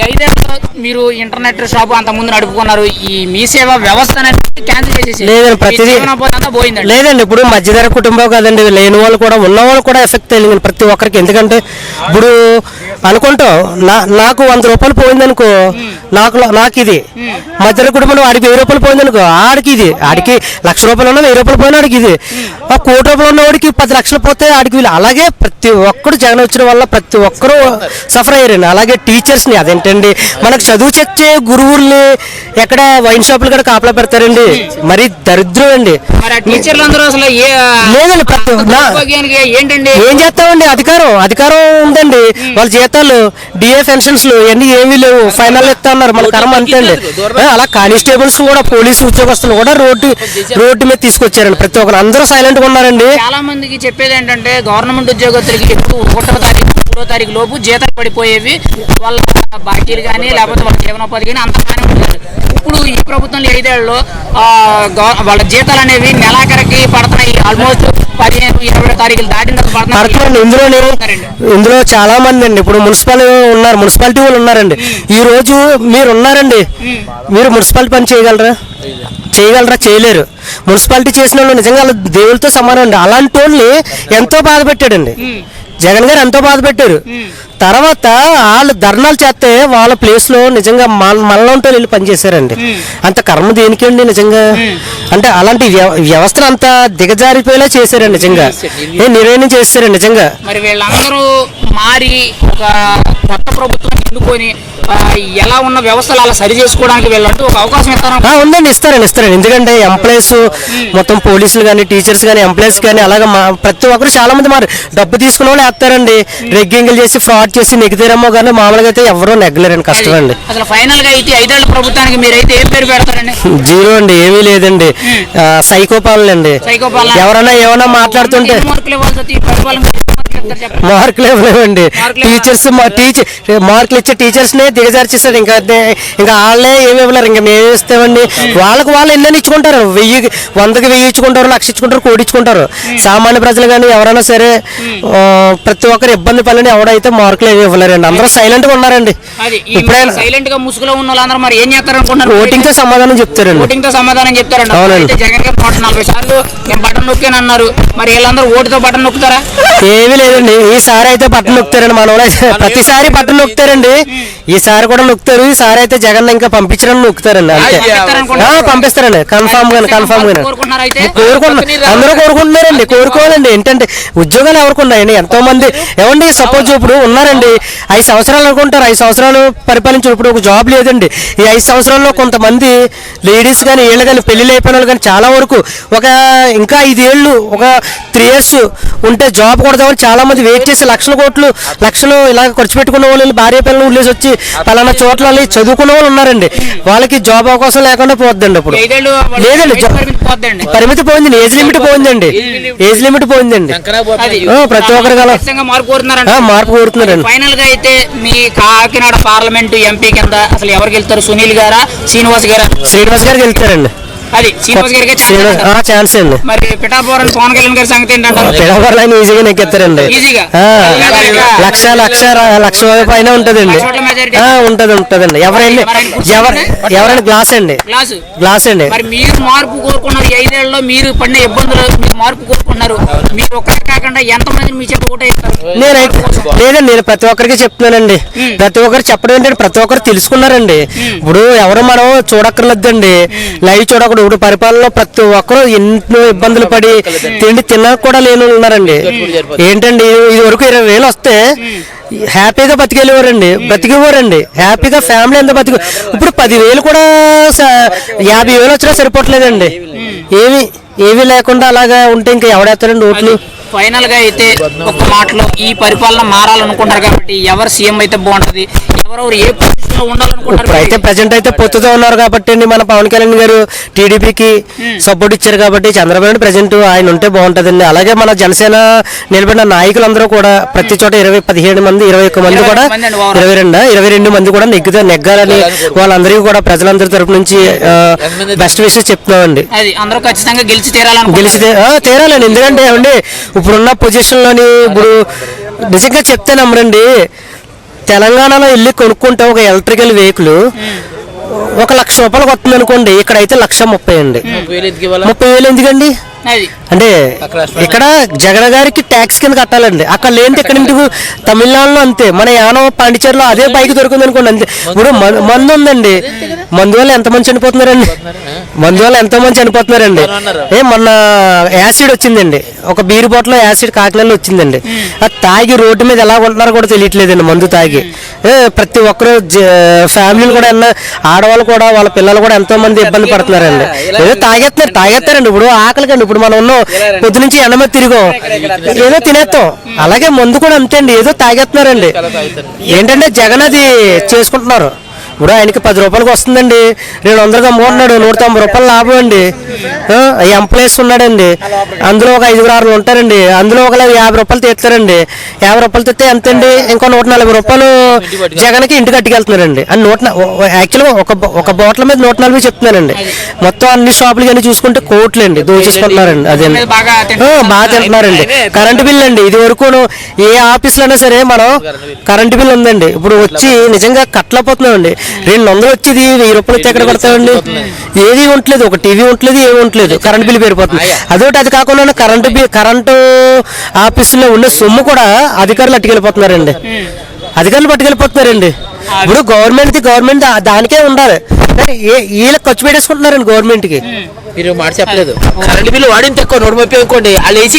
ఐదేళ్ళలో మీరు internet shop అంత ముందు నడుపుకున్నారు. ఈ మీ సేవ వ్యవస్థ అనేది క్యాన్సిల్ చేసేసి లేదండి, ప్రతిదీ- పోయిందండి. లేదండి ఇప్పుడు మధ్యధర కుటుంబం కదండి లేని వాళ్ళు కూడా ఉన్న వాళ్ళు కూడా ఎఫెక్ట్ అయింది ప్రతి ఒక్కరికి. ఎందుకంటే ఇప్పుడు అనుకుంటాం నా నాకు వంద రూపాయలు పోయిందనుకో నాకు నాకు ఇది మధ్యధర కుటుంబం ఆడికి వెయ్యి రూపాయలు పోయిందనుకో ఆడికి ఇది ఆడికి లక్ష రూపాయలు ఉన్నా వెయ్యి రూపాయలు పోయినా ఆడికి ఇది ఆ కోటి రూపాయలు ఉన్నవాడికి పది లక్షలు పోతే ఆడికి వీళ్ళు. అలాగే ప్రతి ఒక్కరు జగన్ వచ్చిన వల్ల ప్రతి ఒక్కరూ సఫర్ అయ్యారండి. అలాగే టీచర్స్ని అదేంటండి మనకు చదువు చెచ్చే గురువుల్ని ఎక్కడ వైన్ షాపులు కూడా కాపలా పెడతారండి? మరి దరిద్రం అండి. టీచర్లు అందరూ అసలు ఏ లేదండి ఏంటండి? ఏం చేస్తామండి? అధికారం అధికారం ఉందండి. వాళ్ళ జీతాలు డిఏ పెన్షన్స్ ఇవన్నీ ఏమీ లేవు. ఫైనల్ ఇస్తా ఉన్నారు మన కర్మ అంతే అండి. అలా కానిస్టేబుల్స్ కూడా పోలీసు ఉద్యోగస్తులు కూడా రోడ్డు రోడ్డు మీద తీసుకొచ్చారండి. ప్రతి ఒక్కరు. అందరూ సైలెంట్గా ఉన్నారండి. చాలా మందికి చెప్పేది ఏంటంటే గవర్నమెంట్ ఉద్యోగస్తులకి ఎప్పుడు ఒకటో తారీఖు లోపు జీతాలు పడిపోయేవి. వాళ్ళ బాకీలు కానీ లేకపోతే వాళ్ళ జీవనోపాధి కానీ అంత బాగానే ఉండేది. ఇప్పుడు ఈ ప్రభుత్వంలో ఐదేళ్ళలో వాళ్ళ జీతాలు అనేవి నెలాఖరికి పడుతున్నాయి. ఆల్మోస్ట్ పదిహేను ఇరవై తారీఖులు దాటిన పడుతున్నాయి. ఇందులోనే ఇందులో చాలా మంది అండి. ఇప్పుడు మున్సిపల్ ఉన్నారు. మున్సిపాలిటీ వాళ్ళు ఉన్నారండి. ఈ రోజు మీరు ఉన్నారండి. మీరు మున్సిపాలిటీ పని చేయగలరా? చేయగలరా? చేయలేరు. మున్సిపాలిటీ చేసిన వాళ్ళు నిజంగా దేవులతో సమానం అండి. అలాంటి వాళ్ళని ఎంతో బాధ పెట్టాడండి. జగన్ గారు ఎంతో బాధ పెట్టారు తర్వాత వాళ్ళు ధర్నాలు చేస్తే వాళ్ళ ప్లేస్లో నిజంగా మన మనలో వెళ్ళి పనిచేశారండి. అంత కర్మ దేనికండి నిజంగా? అంటే అలాంటి వ్య- వ్యవస్థను అంత దిగజారిపోయేలా చేశారండి నిజంగా. ఏ నిర్ణయం చేశారండి నిజంగా. మరి వీళ్ళందరూ మారి ఒక కొత్త ప్రభుత్వం ఎన్నుకొని ఎలా ఉన్న వ్యవస్థలు అలా సరి చేసుకోవడానికి వీళ్ళంటూ ఒక అవకాశం ఇస్తారా ఉందండి ఇస్తారండి ఇస్తారండి. ఎందుకంటే ఎంప్లాయీస్ మొత్తం పోలీసులు కానీ టీచర్స్ కానీ ఎంప్లాయీస్ కానీ అలాగే మా ప్రతి ఒక్కరు చాలా మంది మారు. డబ్బు తీసుకున్న వాళ్ళు వేస్తారండి. రెగ్గింగ్లు చేసి ఫ్రాడ్ చేసి నెగ్గుతారేమో కానీ మామూలుగా అయితే ఎవరూ నెగ్గలేరండి కష్టం అండి అసలు ఫైనల్గా అయితే ఐదేళ్ళ ప్రభుత్వానికి మీరైతే ఏం పేరు పెడతారండి? జీరో అండి ఏమీ లేదండి. సైకోపాలు అండి సైకోపాలన? ఎవరైనా ఏమైనా మాట్లాడుతుంటే మార్కులు ఇవ్వలేవండి టీచర్స్ టీచర్ మార్కులు ఇచ్చే టీచర్స్ నే దిగజార్చేస్తారు ఇంకా ఇంకా వాళ్ళే ఏమి ఇవ్వలేరు. ఇంకా మేము ఇస్తామండి. వాళ్ళకి వాళ్ళు ఎన్ని ఇచ్చుకుంటారు. వెయ్యి వందకి వెయ్యి ఇచ్చుకుంటారు లక్ష ఇచ్చుకుంటారు కోటి ఇచ్చుకుంటారు. సామాన్య ప్రజలు కానీ ఎవరైనా సరే ప్రతి ఒక్కరు ఇబ్బంది పనులని ఎవడైతే మార్కులు ఏమి ఇవ్వలేరండి. అందరూ సైలెంట్గా ఉన్నారండి. ఇప్పుడైనా సైలెంట్గా ముసుగులో ఉన్న వాళ్ళందరూ మరి ఏం చేస్తారు అనుకుంటున్నారు ఓటింగ్తో సమాధానం చెప్తారండి. ఓటింగ్తో సమాధానం చెప్తారండి. అవునండి. జగన్ గారు నూట నలభై సార్లు నేను బటన్ నొక్కాను అన్నారు మరి వీళ్ళందరూ ఓటుతో బటన్ నొక్కుతారా? ఏమీ లేదండి. ఈసారి అయితే బట్టలు నొక్కుతారండి మన ప్రతిసారి బట్టలు నొక్కుతారండి. ఈసారి కూడా నొక్కుతారు. ఈసారి అయితే జగన్ ఇంకా పంపించడం నొక్కుతారండి. అంతే. పంపిస్తారండి. కన్ఫామ్గా కన్ఫామ్గా కోరుకుంటున్నారు అందరూ కోరుకుంటున్నారండి. కోరుకోవాలండి. ఏంటంటే ఉద్యోగాలు ఎవరికి ఉన్నాయండి? ఎంతో మంది ఏమండి సపోజ్ ఇప్పుడు ఉన్నారండి. ఐదు సంవత్సరాలు అనుకుంటారు. ఐదు సంవత్సరాలు పరిపాలించారు ఇప్పుడు ఒక జాబ్ లేదండి. ఈ ఐదు సంవత్సరాల్లో కొంతమంది లేడీస్ కానీ వీళ్ళు కానీ పెళ్ళి అయిపోయిన వాళ్ళు కానీ చాలా వరకు ఒక ఇంకా ఐదేళ్ళు ఒక త్రీ ఇయర్స్ ఉంటే జాబ్ కొడదామని చాలా మంది వెయిట్ చేసి లక్షల కోట్లు లక్షలు ఇలా ఖర్చు పెట్టుకున్న వాళ్ళు భార్య పిల్లలు వదిలేసి వచ్చి పలానా చోట్ల వెళ్ళి చదువుకున్న వాళ్ళు ఉన్నారండి. వాళ్ళకి జాబ్ అవకాశం లేకుండా పోద్దండి వాళ్ళ లేదండి పరిమితి పోయింది ఏజ్ లిమిట్ పోయిందండి. ఏజ్ లిమిట్ పోయిందండి. ప్రతి ఆ, మార్పు కోరుతున్నారండి. ఫైనల్గా అయితే మీ కాకినాడ పార్లమెంట్ ఎంపీ కింద అసలు ఎవరికి వెళ్తారు? సునీల్ గారా? శ్రీనివాస్ గారా? శ్రీనివాస్ గారికి వెళ్తారండి. అది శ్రీనివాస్ గారికి ఛాన్స్ అండి మరి పిఠాపురం పవన్ కళ్యాణ్ గారి సంగతి ఏంటంటారు? పిడవర్ ఆయన ఈజీగా నెక్కెత్తారండి ఈజీగా? లక్ష లక్ష లక్ష పైన ఉంటదండి. ఉంటది ఉంటదండి. ఎవరైనా ఎవరు ఎవరైనా గ్లాస్ అండి. గ్లాస్ అండి. మరి మీరు మార్పు కోరుకున్నారు ఐదేళ్ళలో మీరు పడిన ఇబ్బందులు మీరు మార్పు కోరుకున్నారు. మీరు ఒక్కరే కాకుండా ఎంతమందిని మీ చెప్పి ఓటే ఇస్తారు నేనైతే లేదండి నేను ప్రతి ఒక్కరికి చెప్తున్నానండి. ప్రతి ఒక్కరు చెప్పడం ఏంటంటే ప్రతి ఒక్కరు తెలుసుకున్నారండి. ఇప్పుడు ఎవరు మనం చూడక్కర్లేదండి. లైవ్ చూడకూడదు ఇప్పుడు పరిపాలనలో ప్రతి ఒక్కరు ఎన్నో ఇబ్బందులు పడి తిండి తినక కూడా లేని ఉన్నారండి. ఏంటండి ఇది వరకు ఇరవై వేలు వస్తే హ్యాపీగా బతికెళ్ళేవారండి బతికేవారండి. హ్యాపీగా ఫ్యామిలీ అంతా బతికి ఇప్పుడు పదివేలు కూడా యాభై వేలు వచ్చినా సరిపోవట్లేదండి. ఏమి ఏమీ లేకుండా అలాగా ఉంటే ఇంకా ఎవడేస్తారండి ఓట్లు? ఫైనల్గా అయితే ఒక్క మాటలో ఈ పరిపాలన మారాలనుకుంటారు కాబట్టి ఎవరు సీఎం అయితే బాగుంటది ఎవరెవరు ఏ పొజిషన్లో ఉండాలనుకుంటారు ఇప్పుడైతే ప్రజెంట్ అయితే పొత్తుతో ఉన్నారు కాబట్టి అండి మన పవన్ కళ్యాణ్ గారు టీడీపీకి సపోర్ట్ ఇచ్చారు కాబట్టి చంద్రబాబు నాయుడు ప్రజెంట్ ఆయన ఉంటే బాగుంటుందండి. అలాగే మన జనసేన నిలబడిన నాయకులందరూ కూడా ప్రతి చోట ఇరవై పదిహేడు మంది ఇరవై ఒక్క మంది కూడా. ఇరవై రెండు ఇరవై రెండు మంది కూడా నెగ్గుతా నెగ్గాలని వాళ్ళందరికీ కూడా ప్రజలందరి తరపు నుంచి బెస్ట్ విషయం చెప్తున్నామండి. అది అందరూ ఖచ్చితంగా గెలిచి ఆ, తీరాలండి. ఎందుకంటే ఏమండి ఇప్పుడున్న పొజిషన్లోని ఇప్పుడు నిజంగా చెప్తే నమ్మరండి. తెలంగాణలో వెళ్ళి కొనుక్కుంటే ఒక ఎలక్ట్రికల్ వెహికల్ ఒక లక్ష రూపాయలకు వస్తుంది అనుకోండి ఇక్కడైతే లక్ష ముప్పై అండి. ముప్పై వేలు ఎందుకండి? అంటే ఇక్కడ జగన్ గారికి ట్యాక్స్ కింద కట్టాలండి. అక్కడ లేనిది ఇక్కడ ఇంటికి తమిళనాడులో అంతే. మన యానం పాండిచేరిలో అదే బైక్ దొరికింది అనుకోండి అంతే. ఇప్పుడు మందు ఉందండి. మందు వల్ల ఎంతమంది చనిపోతున్నారండి? మందు వల్ల ఎంతో మంది చనిపోతున్నారండి? ఏ మొన్న యాసిడ్ వచ్చిందండి. ఒక బీర్ బాటిల్ యాసిడ్ కాకినాడలో వచ్చిందండి. అది తాగి రోడ్డు మీద ఎలా ఉంటున్నారో కూడా తెలియట్లేదండి మందు తాగి. ప్రతి ఒక్కరు ఫ్యామిలీలు కూడా ఎన్న ఆడవాళ్ళు కూడా వాళ్ళ పిల్లలు కూడా ఎంతో మంది ఇబ్బంది పడుతున్నారండి. ఏదో తాగేస్తున్నారు తాగేస్తారండి. ఇప్పుడు ఆకలికండి. ఇప్పుడు మనం ఉన్నాం పొద్దు నుంచి ఎండ మీద తిరిగాం. ఏదో తినేస్తాం. అలాగే మందు కూడా అంతే అండి. ఏదో తాగేస్తున్నారండి. ఏంటంటే జగన్ అది చేసుకుంటున్నారు. ఇప్పుడు ఆయనకి పది రూపాయలకి వస్తుందండి. రెండు వందలుగా అమ్ముకుంటున్నాడు. నూట తొంభై రూపాయలు లాభం అండి. ఎంప్లాయీస్ ఉన్నాడండి. అందులో ఒక ఐదుగురు ఆరు ఉంటారండి. అందులో ఒక యాభై రూపాయలు తీస్తారండి. యాభై రూపాయలు తెస్తే ఎంతండి? ఇంకో నూట నలభై రూపాయలు జగన్కి ఇంటికి కట్టుకెళ్తున్నారండి. అని నూట యాక్చువల్గా ఒక ఒక బాటిల్ మీద నూట నలభై చెప్తున్నానండి. మొత్తం అన్ని షాపులు కానీ చూసుకుంటే కోట్లు అండి. దోచేసుకుంటున్నారండి. అదే బాగా తింటున్నారండి కరెంటు బిల్ అండి. ఇది వరకు ఏ ఆఫీస్లో అయినా సరే మనం కరెంటు బిల్. ఉందండి. ఇప్పుడు వచ్చి నిజంగా కట్టలేకపోతున్నామండి. రెండు వందలు వచ్చేది వెయ్యి రూపాయలు వచ్చి ఎక్కడ పడతామండి? ఏది ఉండలేదు. ఒక టీవీ ఉండలేదు ఏమి ఉండలేదు. కరెంటు బిల్ పెరిగిపోతుంది అదొకటి అది కాకుండా కరెంటు బిల్ కరెంటు ఆఫీసులో ఉండే సొమ్ము కూడా అధికారులు అట్టుకెళ్ళిపోతున్నారండి అధికారులు పట్టుకెళ్ళిపోతున్నారండి. ఇప్పుడు గవర్నమెంట్ గవర్నమెంట్ దానికే ఉండాలి. వీళ్ళకి ఖర్చు పెట్టేసుకుంటున్నారండి గవర్నమెంట్కి మీరు మాట చెప్పలేదు. కరెంట్ బిల్లు వాడిన తక్కువ నూట ముప్పై అనుకోండి వాళ్ళు వేసి